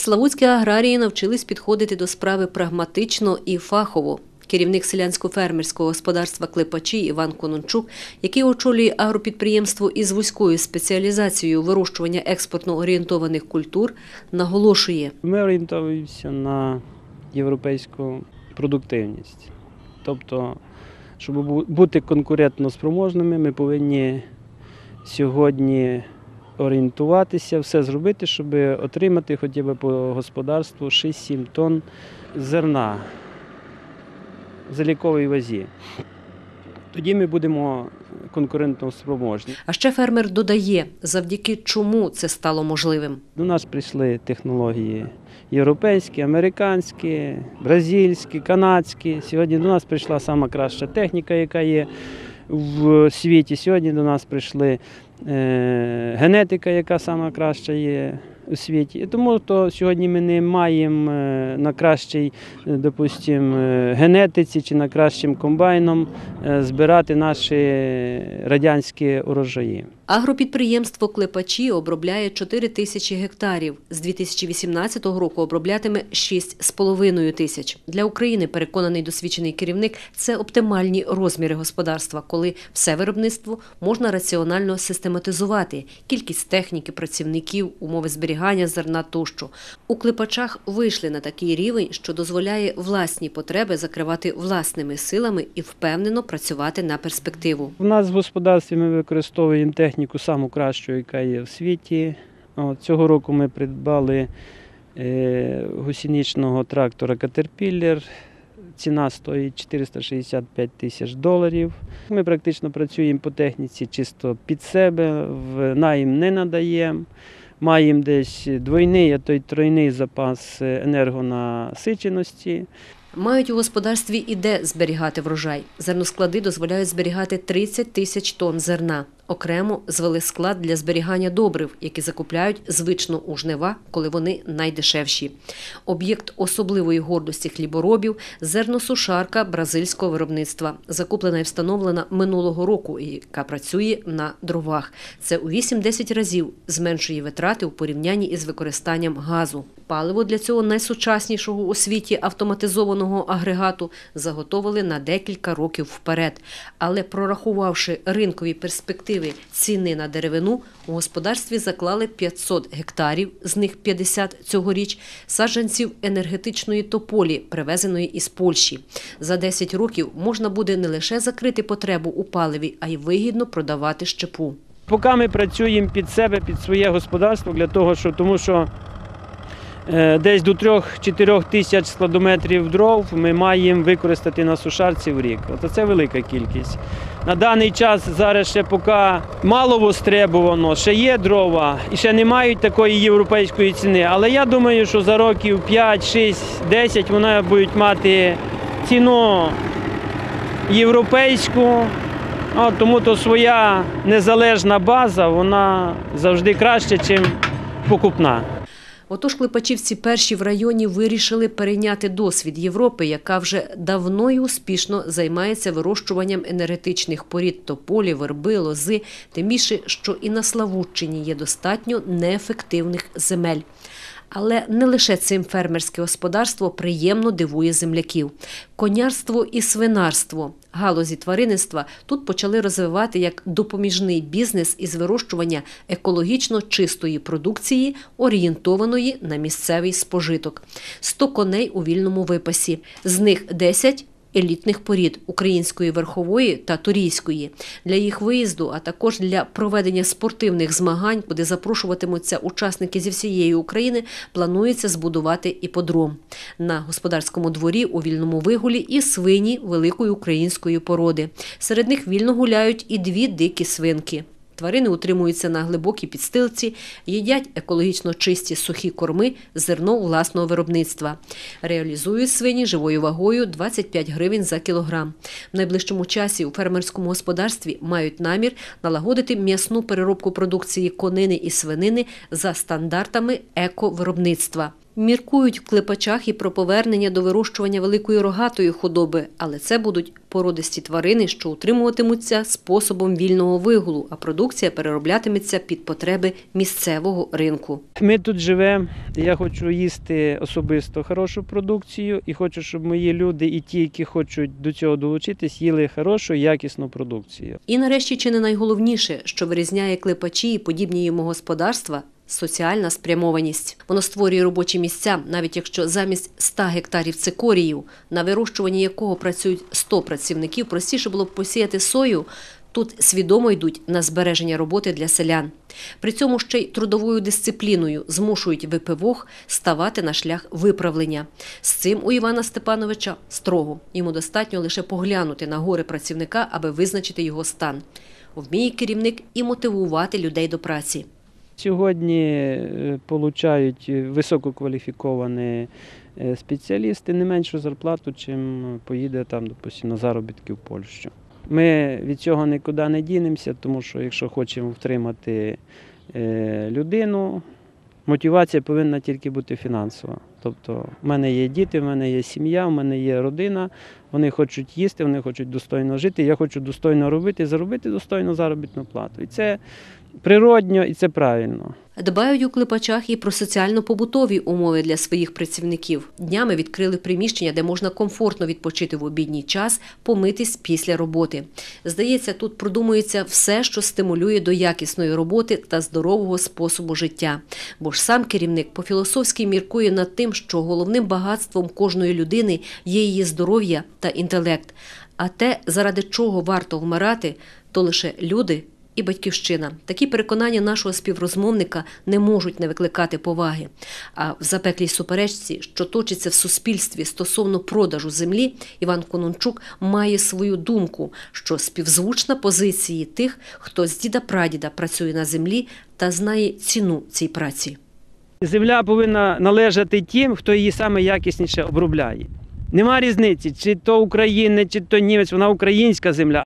Славутські аграрії навчились підходити до справи прагматично і фахово. Керівник селянсько-фермерського господарства Клепачі Іван Конончук, який очолює агропідприємство із вузькою спеціалізацією вирощування експортно орієнтованих культур, наголошує. Ми орієнтуємося на європейську продуктивність. Тобто, щоб бути конкурентно спроможними, ми повинні сьогодні орієнтуватися, все зробити, щоб отримати хоча б по господарству 6-7 тонн зерна в заліковій вазі. Тоді ми будемо конкурентно спроможні. А ще фермер додає, завдяки чому це стало можливим. До нас прийшли технології європейські, американські, бразильські, канадські. Сьогодні до нас прийшла сама краща техніка, яка є в світі. Сьогодні до нас прийшли генетика, яка сама краща є у світі. Тому то сьогодні ми не маємо е, на кращій, е, допустим, е, генетиці чи на кращим комбайном е, збирати наші радянські урожаї. Агропідприємство Клепачі обробляє 4 тисячі гектарів. З 2018 року оброблятиме 6,5 тисяч. Для України, переконаний досвідчений керівник, це оптимальні розміри господарства, коли все виробництво можна раціонально систематизувати. Кількість техніки, працівників, умови зберігання зерна тощо. У Клепачах вийшли на такий рівень, що дозволяє власні потреби закривати власними силами і впевнено працювати на перспективу. У нас в господарстві ми використовуємо техніку саму кращу, яка є в світі. От, цього року ми придбали е, гусіничного трактора Caterpillar. Ціна стоїть 465 тисяч доларів. Ми практично працюємо по техніці чисто під себе, в найм не надаємо. Маємо десь двойний, а то й тройний запас енергонасиченості. Мають у господарстві і де зберігати врожай. Зерносклади дозволяють зберігати 30 тисяч тонн зерна. Окремо звели склад для зберігання добрив, які закупляють звично у жнива, коли вони найдешевші. Об'єкт особливої гордості хліборобів – зерносушарка бразильського виробництва, закуплена і встановлена минулого року, яка працює на дровах. Це у 8-10 разів зменшує витрати у порівнянні із використанням газу. Паливо для цього найсучаснішого у світі автоматизованого агрегату заготовили на декілька років вперед. Але прорахувавши ринкові перспективи ціни на деревину, у господарстві заклали 500 гектарів, з них 50 цьогоріч, саджанців енергетичної тополі, привезеної із Польщі. За 10 років можна буде не лише закрити потребу у паливі, а й вигідно продавати щепу. Поки ми працюємо під себе, під своє господарство, для того, що, тому що десь до 3-4 тисяч складометрів дров ми маємо використати на сушарці в рік. От це велика кількість. На даний час зараз ще поки мало востребовано, ще є дрова і ще не мають такої європейської ціни. Але я думаю, що за років 5, 6, 10 вони будуть мати ціну європейську. А, тому то своя незалежна база, вона завжди краще, ніж покупна. Отож, клепачівці перші в районі вирішили перейняти досвід Європи, яка вже давно і успішно займається вирощуванням енергетичних порід тополі, верби, лози, тим більше, що і на Славутчині є достатньо неефективних земель. Але не лише цим фермерське господарство приємно дивує земляків. Конярство і свинарство, галузі тваринництва тут почали розвивати як допоміжний бізнес із вирощування екологічно чистої продукції, орієнтованої на місцевий спожиток. 100 коней у вільному випасі, з них 10 елітних порід української верхової та турійської для їх виїзду, а також для проведення спортивних змагань, куди запрошуватимуться учасники зі всієї України, планується збудувати іподром на господарському дворі у вільному вигулі і свині великої української породи. Серед них вільно гуляють і дві дикі свинки. Тварини утримуються на глибокій підстилці, їдять екологічно чисті сухі корми, зерно власного виробництва. Реалізують свині живою вагою 25 гривень за кілограм. В найближчому часі у фермерському господарстві мають намір налагодити м'ясну переробку продукції конини і свинини за стандартами ековиробництва. Міркують в клепачах і про повернення до вирощування великої рогатої худоби, але це будуть породисті тварини, що утримуватимуться способом вільного вигулу, а продукція перероблятиметься під потреби місцевого ринку. Ми тут живемо. Я хочу їсти особисто хорошу продукцію і хочу, щоб мої люди і ті, які хочуть до цього долучитись, їли хорошу, якісну продукцію. І нарешті, чи не найголовніше, що вирізняє клепачі і подібні йому господарства – соціальна спрямованість. Воно створює робочі місця, навіть якщо замість 100 гектарів цикорію, на вирощуванні якого працюють 100 працівників, простіше було б посіяти сою, тут свідомо йдуть на збереження роботи для селян. При цьому ще й трудовою дисципліною змушують ВПВОГ ставати на шлях виправлення. З цим у Івана Степановича строго. Йому достатньо лише поглянути на гори працівника, аби визначити його стан. Вміє керівник і мотивувати людей до праці. Сьогодні е, получають висококваліфіковані е, спеціалісти не меншу зарплату, чим поїде там, допустимо, на заробітки в Польщу. Ми від цього нікуди не дінемося, тому що якщо хочемо втримати е, людину, мотивація повинна тільки бути фінансова. Тобто, в мене є діти, в мене є сім'я, в мене є родина, вони хочуть їсти, вони хочуть достойно жити. Я хочу достойно робити, заробити достойну заробітну плату. І це природньо, і це правильно. Дбають у клепачах і про соціально-побутові умови для своїх працівників. Днями відкрили приміщення, де можна комфортно відпочити в обідній час, помитись після роботи. Здається, тут продумується все, що стимулює до якісної роботи та здорового способу життя. Бо ж сам керівник по-філософськи міркує над тим, що головним багатством кожної людини є її здоров'я та інтелект. А те, заради чого варто вмирати, то лише люди і батьківщина. Такі переконання нашого співрозмовника не можуть не викликати поваги. А в запеклій суперечці, що точиться в суспільстві стосовно продажу землі, Іван Конончук має свою думку, що співзвучна позиції тих, хто з діда-прадіда працює на землі та знає ціну цій праці. Земля повинна належати тим, хто її саме якісніше обробляє. Нема різниці, чи то українець, чи то німець, вона українська земля.